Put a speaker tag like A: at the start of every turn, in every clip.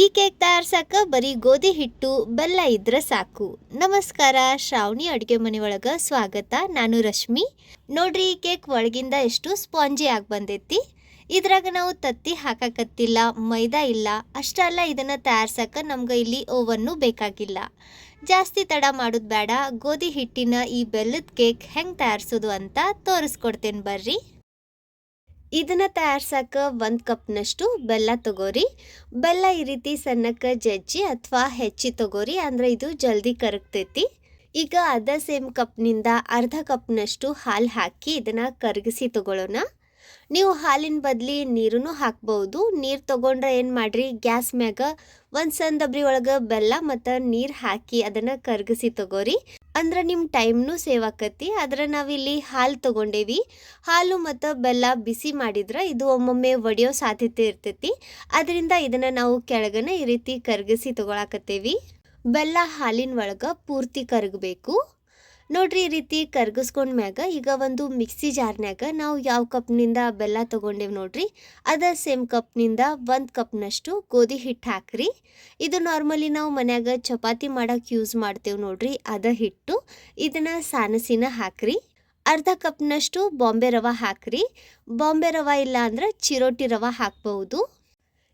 A: ಈ ಕೇಕ್ ತಯಾರ್ಸಕ್ಕ ಬರೀ ಗೋಧಿ ಹಿಟ್ಟು, ಬೆಲ್ಲ ಇದ್ರೆ ಸಾಕು. ನಮಸ್ಕಾರ, ಶ್ರಾವಣಿ ಅಡುಗೆ ಮನೆ ಒಳಗ ಸ್ವಾಗತ. ನಾನು ರಶ್ಮಿ. ನೋಡ್ರಿ, ಈ ಕೇಕ್ ಒಳಗಿಂದ ಎಷ್ಟು ಸ್ಪಾಂಜಿ ಆಗಿ ಬಂದೈತಿ. ಇದ್ರಾಗ ನಾವು ತತ್ತಿ ಹಾಕಕತ್ತಿಲ್ಲ, ಮೈದಾ ಇಲ್ಲ. ಅಷ್ಟಲ್ಲ ಇದನ್ನ ತಯಾರ್ಸಕ್ಕ ನಮ್ಗೆ ಇಲ್ಲಿ ಓವನ್ನು ಬೇಕಾಗಿಲ್ಲ. ಜಾಸ್ತಿ ತಡ ಮಾಡೋದು ಬೇಡ. ಗೋಧಿ ಹಿಟ್ಟಿನ ಈ ಬೆಲ್ಲದ ಕೇಕ್ ಹೆಂಗೆ ತಯಾರಿಸೋದು ಅಂತ ತೋರಿಸ್ಕೊಡ್ತೇನೆ ಬರ್ರಿ. ಇದನ್ನ ತಯಾರ್ಸಕ್ಕೆ ಒಂದು ಕಪ್ನಷ್ಟು ಬೆಲ್ಲ ತಗೋರಿ. ಬೆಲ್ಲ ಈ ರೀತಿ ಸಣ್ಣಕ್ಕೆ ಜಜ್ಜಿ ಅಥವಾ ಹೆಚ್ಚಿ ತಗೋರಿ ಅಂದ್ರೆ ಇದು ಜಲ್ದಿ ಕರಗ್ತೈತಿ. ಈಗ ಅದ ಸೇಮ್ ಕಪ್ನಿಂದ ಅರ್ಧ ಕಪ್ನಷ್ಟು ಹಾಲು ಹಾಕಿ ಇದನ್ನ ಕರಗಿಸಿ ತಗೊಳ್ಳೋಣ ನೀವು ಹಾಲಿನ ಬದಲಿ ನೀರನ್ನು ಹಾಕ್ಬೋದು. ನೀರು ತೊಗೊಂಡ್ರೆ ಏನು ಮಾಡ್ರಿ? ಗ್ಯಾಸ್ ಮ್ಯಾಗ ಒಂದು ಸಣ್ಣ ಡಬ್ರಿ ಒಳಗೆ ಬೆಲ್ಲ ಮತ್ತು ನೀರು ಹಾಕಿ ಅದನ್ನು ಕರಗಿಸಿ ತಗೋರಿ. ಅಂದ್ರೆ ನಿಮ್ಮ ಟೈಮ್ನೂ ಸೇವ್ ಆಕತಿ. ಆದ್ರೆ ನಾವಿಲ್ಲಿ ಹಾಲು ತೊಗೊಂಡೇವಿ. ಹಾಲು ಮತ್ತು ಬೆಲ್ಲ ಬಿಸಿ ಮಾಡಿದ್ರೆ ಇದು ಒಮ್ಮೊಮ್ಮೆ ಒಡೆಯೋ ಸಾಧ್ಯತೆ ಇರ್ತೈತಿ. ಅದರಿಂದ ಇದನ್ನು ನಾವು ಕೆಳಗನೆ ಈ ರೀತಿ ಕರಗಿಸಿ ತೊಗೊಳಕತ್ತೇವಿ. ಬೆಲ್ಲ ಹಾಲಿನ ಒಳಗೆ ಪೂರ್ತಿ ಕರಗಬೇಕು. ನೋಡ್ರಿ ಈ ರೀತಿ ಕರ್ಗಿಸ್ಕೊಂಡ್ಮ್ಯಾಗ ಈಗ ಒಂದು ಮಿಕ್ಸಿ ಜಾರ್ನ್ಯಾಗ ನಾವು ಯಾವ ಕಪ್ನಿಂದ ಬೆಲ್ಲ ತೊಗೊಂಡೇವಿ ನೋಡ್ರಿ? ಅದ ಸೇಮ್ ಕಪ್ನಿಂದ ಒಂದು ಕಪ್ನಷ್ಟು ಗೋಧಿ ಹಿಟ್ಟು ಹಾಕ್ರಿ. ಇದು ನಾರ್ಮಲಿ ನಾವು ಮನ್ಯಾಗ ಚಪಾತಿ ಮಾಡಕ್ಕೆ ಯೂಸ್ ಮಾಡ್ತೇವೆ ನೋಡ್ರಿ ಅದ ಹಿಟ್ಟು. ಇದನ್ನ ಸಾನಸಿನ ಹಾಕ್ರಿ. ಅರ್ಧ ಕಪ್ನಷ್ಟು ಬಾಂಬೆ ರವೆ ಹಾಕ್ರಿ. ಬಾಂಬೆ ರವೆ ಇಲ್ಲ ಅಂದ್ರೆ ಚಿರೋಟಿ ರವೆ ಹಾಕ್ಬಹುದು.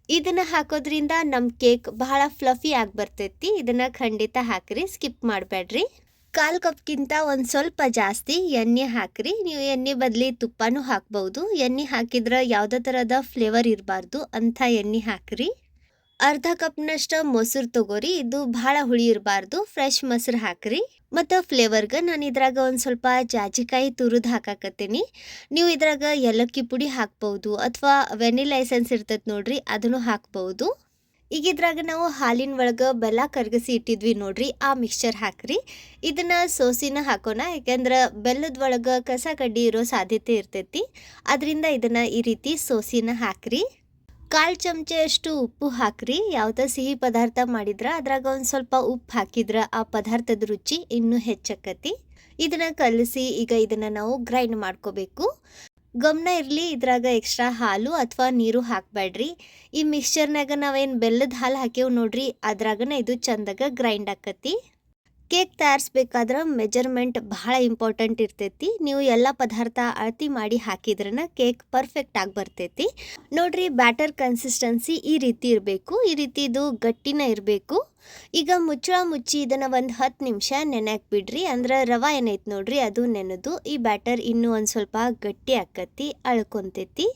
A: ಇದನ್ನ ಹಾಕೋದ್ರಿಂದ ನಮ್ಮ ಕೇಕ್ ಬಹಳ ಫ್ಲಫಿ ಆಗಿ ಬರ್ತೈತಿ. ಇದನ್ನ ಖಂಡಿತ ಹಾಕ್ರಿ ಸ್ಕಿಪ್ ಮಾಡಬೇಡ್ರಿ ಕಾಲು ಕಪ್ಗಿಂತ ಒಂದು ಸ್ವಲ್ಪ ಜಾಸ್ತಿ ಎಣ್ಣೆ ಹಾಕ್ರಿ. ನೀವು ಎಣ್ಣೆ ಬದಲಿ ತುಪ್ಪನೂ ಹಾಕ್ಬೋದು. ಎಣ್ಣೆ ಹಾಕಿದ್ರೆ ಯಾವುದೇ ಥರದ ಫ್ಲೇವರ್ ಇರಬಾರ್ದು. ಅಂಥ ಎಣ್ಣೆ ಹಾಕ್ರಿ. ಅರ್ಧ ಕಪ್ನಷ್ಟು ಮೊಸರು ತೊಗೋರಿ. ಇದು ಭಾಳ ಹುಳಿ ಇರಬಾರ್ದು. ಫ್ರೆಶ್ ಮೊಸರು ಹಾಕ್ರಿ. ಮತ್ತು ಫ್ಲೇವರ್ಗೆ ನಾನು ಇದ್ರಾಗ ಒಂದು ಸ್ವಲ್ಪ ಜಾಜಿಕಾಯಿ ತುರಿದು ಹಾಕಾಕತ್ತೀನಿ. ನೀವು ಇದ್ರಾಗ ಏಲಕ್ಕಿ ಪುಡಿ ಹಾಕ್ಬೋದು. ಅಥವಾ ವೆನಿಲಾ ಎಸೆನ್ಸ್ ಇರ್ತೈತೆ ನೋಡ್ರಿ, ಅದನ್ನು ಹಾಕ್ಬಹುದು ಈಗ ಇದ್ರಾಗ ನಾವು ಹಾಲಿನ ಒಳಗೆ ಬೆಲ್ಲ ಕರಗಿಸಿ ಇಟ್ಟಿದ್ವಿ ನೋಡ್ರಿ, ಆ ಮಿಕ್ಸ್ಚರ್ ಹಾಕ್ರಿ. ಇದನ್ನ ಸೋಸಿನ ಹಾಕೋಣ, ಯಾಕಂದ್ರೆ ಬೆಲ್ಲದ ಒಳಗೆ ಕಸ ಕಡ್ಡಿ ಇರೋ ಸಾಧ್ಯತೆ ಇರ್ತೈತಿ. ಅದರಿಂದ ಇದನ್ನ ಈ ರೀತಿ ಸೋಸಿನ ಹಾಕ್ರಿ. ಕಾಲು ಅಷ್ಟು ಉಪ್ಪು ಹಾಕ್ರಿ, ಯಾವುದೇ ಸಿಹಿ ಪದಾರ್ಥ ಮಾಡಿದ್ರೆ ಅದ್ರಾಗ ಒಂದು ಸ್ವಲ್ಪ ಉಪ್ಪು ಹಾಕಿದ್ರೆ ಆ ಪದಾರ್ಥದ ರುಚಿ ಇನ್ನೂ ಹೆಚ್ಚಕ್ಕತಿ ಇದನ್ನ ಕಲಸಿ ಈಗ ಇದನ್ನ ನಾವು ಗ್ರೈಂಡ್ ಮಾಡ್ಕೋಬೇಕು. ಗಮನ ಇರಲಿ, ಇದ್ರಾಗ ಎಕ್ಸ್ಟ್ರಾ ಹಾಲು ಅಥವಾ ನೀರು ಹಾಕಬೇಡ್ರಿ. ಈ ಮಿಕ್ಸ್ಚರ್ನಾಗ ನಾವೇನು ಬೆಲ್ಲದ ಹಾಲು ಹಾಕೇವು ನೋಡ್ರಿ, ಅದ್ರಾಗನ ಇದು ಚಂದಾಗ ಗ್ರೈಂಡ್ ಆಕತಿ. ಕೇಕ್ ತಯಾರಿಸ್ಬೇಕಾದ್ರೆ ಮೆಜರ್ಮೆಂಟ್ ಬಹಳ ಇಂಪಾರ್ಟೆಂಟ್ ಇರ್ತೈತಿ. ನೀವು ಎಲ್ಲ ಪದಾರ್ಥ ಅಳತಿ ಮಾಡಿ ಹಾಕಿದ್ರನ ಕೇಕ್ ಪರ್ಫೆಕ್ಟ್ ಆಗಿ ಬರ್ತೈತಿ. ನೋಡ್ರಿ, ಬ್ಯಾಟರ್ ಕನ್ಸಿಸ್ಟೆನ್ಸಿ ಈ ರೀತಿ ಇರಬೇಕು. ಈ ರೀತಿ ಇದು ಗಟ್ಟಿನ ಇರಬೇಕು. ಈಗ ಮುಚ್ಚಳ ಮುಚ್ಚಿ ಇದನ್ನು ಒಂದು ಹತ್ತು ನಿಮಿಷ ನೆನೆಕ್ ಬಿಡ್ರಿ. ಅಂದ್ರೆ ರವೆ ಏನೈತೆ ನೋಡ್ರಿ, ಅದು ನೆನೆದು. ಈ ಬ್ಯಾಟರ್ ಇನ್ನೂ ಒಂದು ಸ್ವಲ್ಪ ಗಟ್ಟಿ ಆಕತಿ, ಅಳ್ಕೊಂತೈತಿ.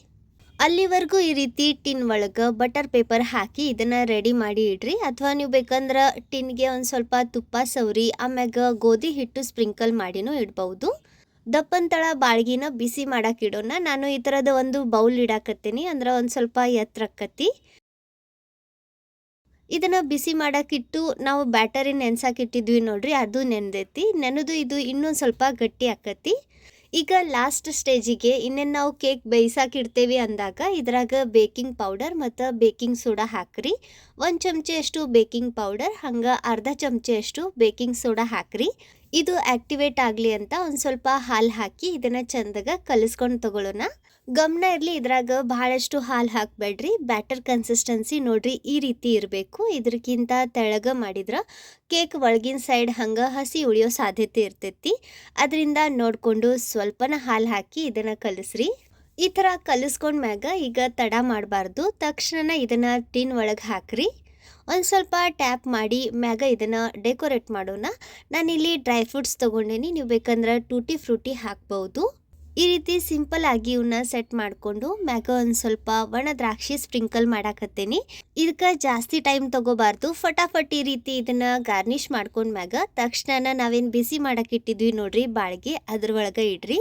A: ಅಲ್ಲಿವರೆಗೂ ಈ ರೀತಿ ಟಿನ್ ಒಳಗೆ ಬಟರ್ ಪೇಪರ್ ಹಾಕಿ ಇದನ್ನು ರೆಡಿ ಮಾಡಿ ಇಡ್ರಿ. ಅಥವಾ ನೀವು ಬೇಕಂದ್ರೆ ಟಿನ್ಗೆ ಒಂದು ಸ್ವಲ್ಪ ತುಪ್ಪ ಸವರಿ, ಆಮ್ಯಾಗ ಗೋಧಿ ಹಿಟ್ಟು ಸ್ಪ್ರಿಂಕಲ್ ಮಾಡಿನೂ ಇಡ್ಬೋದು. ದಪ್ಪನ ತಳ ಬಾಳ್ಗಿನ ಬಿಸಿ ಮಾಡಕ್ಕೆ ನಾನು ಈ ಥರದ ಒಂದು ಬೌಲ್ ಇಡಾಕತ್ತೀನಿ. ಅಂದ್ರೆ ಒಂದು ಸ್ವಲ್ಪ ಎತ್ತರಕ್ಕತ್ತಿ ಇದನ್ನು ಬಿಸಿ ಮಾಡಕ್ಕಿಟ್ಟು ನಾವು ಬ್ಯಾಟರಿ ನೆನ್ಸಾಕಿಟ್ಟಿದ್ವಿ ನೋಡ್ರಿ, ಅದು ನೆನೆದೈತಿ. ನೆನೆದು ಇದು ಇನ್ನೊಂದು ಸ್ವಲ್ಪ ಗಟ್ಟಿ ಆಕತಿ ಈಗ ಲಾಸ್ಟ್ ಸ್ಟೇಜಿಗೆ ಇನ್ನೇನು ನಾವು ಕೇಕ್ ಬೇಯಿಸಾಕಿಡ್ತೇವೆ ಅಂದಾಗ ಇದ್ರಾಗ ಬೇಕಿಂಗ್ ಪೌಡರ್ ಮತ್ತು ಬೇಕಿಂಗ್ ಸೋಡಾ ಹಾಕ್ರಿ. ಒಂದು ಚಮಚೆಯಷ್ಟು ಬೇಕಿಂಗ್ ಪೌಡರ್ ಹಂಗೆ ಅರ್ಧ ಚಮಚೆಯಷ್ಟು ಬೇಕಿಂಗ್ ಸೋಡಾ ಹಾಕ್ರಿ. ಇದು ಆ್ಯಕ್ಟಿವೇಟ್ ಆಗಲಿ ಅಂತ ಒಂದು ಸ್ವಲ್ಪ ಹಾಲು ಹಾಕಿ ಇದನ್ನು ಚಂದಾಗ ಕಲಿಸ್ಕೊಂಡು ತಗೊಳ್ಳೋಣ ಗಮನ ಇರಲಿ, ಇದ್ರಾಗ ಬಹಳಷ್ಟು ಹಾಲು ಹಾಕಬೇಡ್ರಿ. ಬ್ಯಾಟರ್ ಕನ್ಸಿಸ್ಟೆನ್ಸಿ ನೋಡ್ರಿ, ಈ ರೀತಿ ಇರಬೇಕು. ಇದಕ್ಕಿಂತ ತೆಳಗ ಮಾಡಿದ್ರೆ ಕೇಕ್ ಒಳಗಿನ ಸೈಡ್ ಹಂಗೆ ಹಸಿ ಉಳಿಯೋ ಸಾಧ್ಯತೆ ಇರ್ತೈತಿ. ಅದರಿಂದ ನೋಡಿಕೊಂಡು ಸ್ವಲ್ಪನ ಹಾಲು ಹಾಕಿ ಇದನ್ನು ಕಲಿಸ್ರಿ. ಈ ಥರ ಕಲಿಸ್ಕೊಂಡ್ಮ್ಯಾಗ ಈಗ ತಡ ಮಾಡಬಾರ್ದು. ತಕ್ಷಣ ಇದನ್ನು ಟಿನ್ ಒಳಗೆ ಹಾಕ್ರಿ. ಒಂದು ಸ್ವಲ್ಪ ಟ್ಯಾಪ್ ಮಾಡಿ ಮ್ಯಾಗ ಇದನ್ನು ಡೆಕೋರೇಟ್ ಮಾಡೋಣ. ನಾನಿಲ್ಲಿ ಡ್ರೈ ಫ್ರೂಟ್ಸ್ ತೊಗೊಂಡೇನಿ. ನೀವು ಬೇಕಂದ್ರೆ ಟೂಟಿ ಫ್ರೂಟಿ ಹಾಕ್ಬೋದು. ಈ ರೀತಿ ಸಿಂಪಲ್ ಆಗಿ ಇವನ್ನ ಸೆಟ್ ಮಾಡಿಕೊಂಡು ಮ್ಯಾಗ ಒಂದು ಸ್ವಲ್ಪ ಒಣ ದ್ರಾಕ್ಷಿ ಸ್ಪ್ರಿಂಕಲ್ ಮಾಡಾಕತ್ತೇನಿ. ಇದಕ್ಕೆ ಜಾಸ್ತಿ ಟೈಮ್ ತಗೋಬಾರ್ದು. ಫಟಾಫಟ್ ಈ ರೀತಿ ಇದನ್ನ ಗಾರ್ನಿಶ್ ಮಾಡ್ಕೊಂಡ್ ಮ್ಯಾಗ ತಕ್ಷಣ ನಾವೇನು ಬಿಸಿ ಮಾಡಕ್ಕೆ ಇಟ್ಟಿದ್ವಿ ನೋಡ್ರಿ ಬಾಳ್ಗೆ ಅದ್ರ ಒಳಗೆ ಇಡ್ರಿ.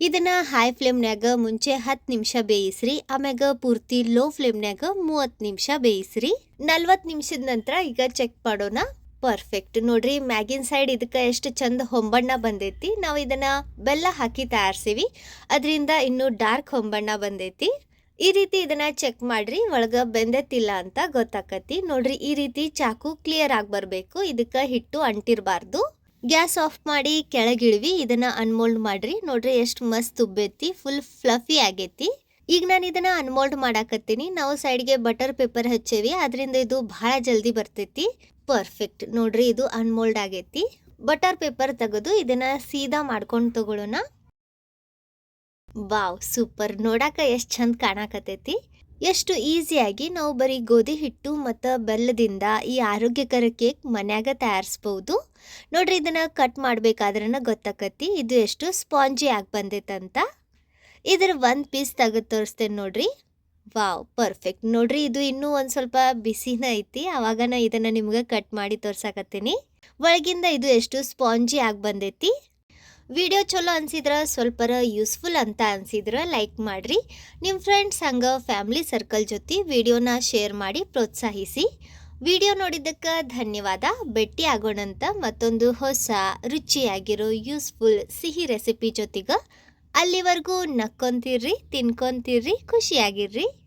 A: ಇದನ್ನ ಹೈ ಫ್ಲೇಮ್ನ್ಯಾಗ ಮುಂಚೆ ಹತ್ತು ನಿಮಿಷ ಬೇಯಿಸ್ರಿ. ಆಮ್ಯಾಗ ಪೂರ್ತಿ ಲೋ ಫ್ಲೇಮ್ನ್ಯಾಗ ಮೂವತ್ತು ನಿಮಿಷ ಬೇಯಿಸ್ರಿ. ನಲ್ವತ್ತು ನಿಮಿಷದ ನಂತರ ಈಗ ಚೆಕ್ ಮಾಡೋಣ. ಪರ್ಫೆಕ್ಟ್ ನೋಡ್ರಿ, ಮ್ಯಾಗಿನ್ ಸೈಡ್ ಇದಕ್ಕೆ ಎಷ್ಟು ಚಂದ ಹೊಂಬಣ್ಣ ಬಂದೈತಿ. ನಾವು ಇದನ್ನ ಬೆಲ್ಲ ಹಾಕಿ ತಯಾರಿಸಿವಿ. ಅದರಿಂದ ಇನ್ನೂ ಡಾರ್ಕ್ ಹೊಂಬಣ್ಣ ಬಂದೈತಿ. ಈ ರೀತಿ ಇದನ್ನ ಚೆಕ್ ಮಾಡ್ರಿ, ಒಳಗ ಬೆಂದತಿಲ್ಲ ಅಂತ ಗೊತ್ತಾಕತಿ. ನೋಡ್ರಿ, ಈ ರೀತಿ ಚಾಕು ಕ್ಲಿಯರ್ ಆಗಿ ಬರಬೇಕು. ಇದಕ್ಕೆ ಹಿಟ್ಟು ಅಂಟಿರಬಾರ್ದು. ಗ್ಯಾಸ್ ಆಫ್ ಮಾಡಿ ಕೆಳಗಿಳಿವಿ, ಇದನ್ನ ಅನ್ಮೋಲ್ಡ್ ಮಾಡ್ರಿ. ನೋಡ್ರಿ, ಎಷ್ಟು ಮಸ್ತ್ ಉಬ್ಬೈತಿ ಫುಲ್ ಫ್ಲಫಿ ಆಗೈತಿ. ಈಗ ನಾನು ಇದನ್ನ ಅನ್ಮೋಲ್ಡ್ ಮಾಡಾಕತ್ತೀನಿ. ನಾವು ಸೈಡ್ಗೆ ಬಟರ್ ಪೇಪರ್ ಹಚ್ಚೇವಿ. ಅದರಿಂದ ಇದು ಬಹಳ ಜಲ್ದಿ ಬರ್ತೈತಿ. ಪರ್ಫೆಕ್ಟ್ ನೋಡ್ರಿ, ಇದು ಅನ್ಮೋಲ್ಡ್ ಆಗೈತಿ. ಬಟರ್ ಪೇಪರ್ ತೆಗೆದು ಇದನ್ನ ಸೀದಾ ಮಾಡ್ಕೊಂಡು ತಗೊಳ್ಳೋಣ ವಾವ್ ಸೂಪರ್ ನೋಡಾಕ ಎಷ್ಟು ಚಂದ ಕಾಣಾಕತೈತಿ ಎಷ್ಟು ಈಸಿಯಾಗಿ ನಾವು ಬರೀ ಗೋಧಿ ಹಿಟ್ಟು ಮತ್ತು ಬೆಲ್ಲದಿಂದ ಈ ಆರೋಗ್ಯಕರ ಕೇಕ್ ಮನ್ಯಾಗ ತಯಾರಿಸ್ಬೋದು. ನೋಡ್ರಿ, ಇದನ್ನ ಕಟ್ ಮಾಡ್ಬೇಕಾದ್ರನ ಗೊತ್ತಾಕತಿ ಇದು ಎಷ್ಟು ಸ್ಪಾಂಜಿ ಆಗಿ ಬಂದೈತಂತ. ಇದ್ರ ಒಂದು ಪೀಸ್ ತೆಗೆದು ತೋರಿಸ್ತೇನೆ ನೋಡ್ರಿ. Wow, perfect. ನೋಡ್ರಿ, ಇದು ಇನ್ನೂ ಒಂದು ಸ್ವಲ್ಪ ಬಿಸಿನ ಐತಿ. ಅವಾಗ ನಾ ಇದನ್ನ ನಿಮ್ಗೆ ಕಟ್ ಮಾಡಿ ತೋರ್ಸಾಕತ್ತೀನಿ. ಒಳಗಿಂದ ಇದು ಎಷ್ಟು ಸ್ಪಾಂಜಿ ಆಗಿ ಬಂದೈತಿ? ವಿಡಿಯೋ ಚಲೋ ಅನ್ಸಿದ್ರ ಸ್ವಲ್ಪರ ಯೂಸ್ಫುಲ್ ಅಂತ ಅನ್ಸಿದ್ರ ಲೈಕ್ ಮಾಡ್ರಿ. ನಿಮ್ಮ ಫ್ರೆಂಡ್ಸ್ ಹಂಗ ಫ್ಯಾಮಿಲಿ ಸರ್ಕಲ್ ಜೊತೆ ವಿಡಿಯೋನ ಶೇರ್ ಮಾಡಿ ಪ್ರೋತ್ಸಾಹಿಸಿ. ವಿಡಿಯೋ ನೋಡಿದ್ದಕ್ಕೆ ಧನ್ಯವಾದ. ಭೇಟಿ ಆಗೋಣಂತ ಮತ್ತೊಂದು ಹೊಸ ರುಚಿಯಾಗಿರೋ ಯೂಸ್ಫುಲ್ ಸಿಹಿ ರೆಸಿಪಿ ಜೊತೆಗೆ ಅಲ್ಲಿವರೆಗೂ ನಕ್ಕೊಂತಿರ್ರಿ, ತಿನ್ಕೊಂತಿರ್ರಿ, ಖುಷಿಯಾಗಿರ್ರಿ.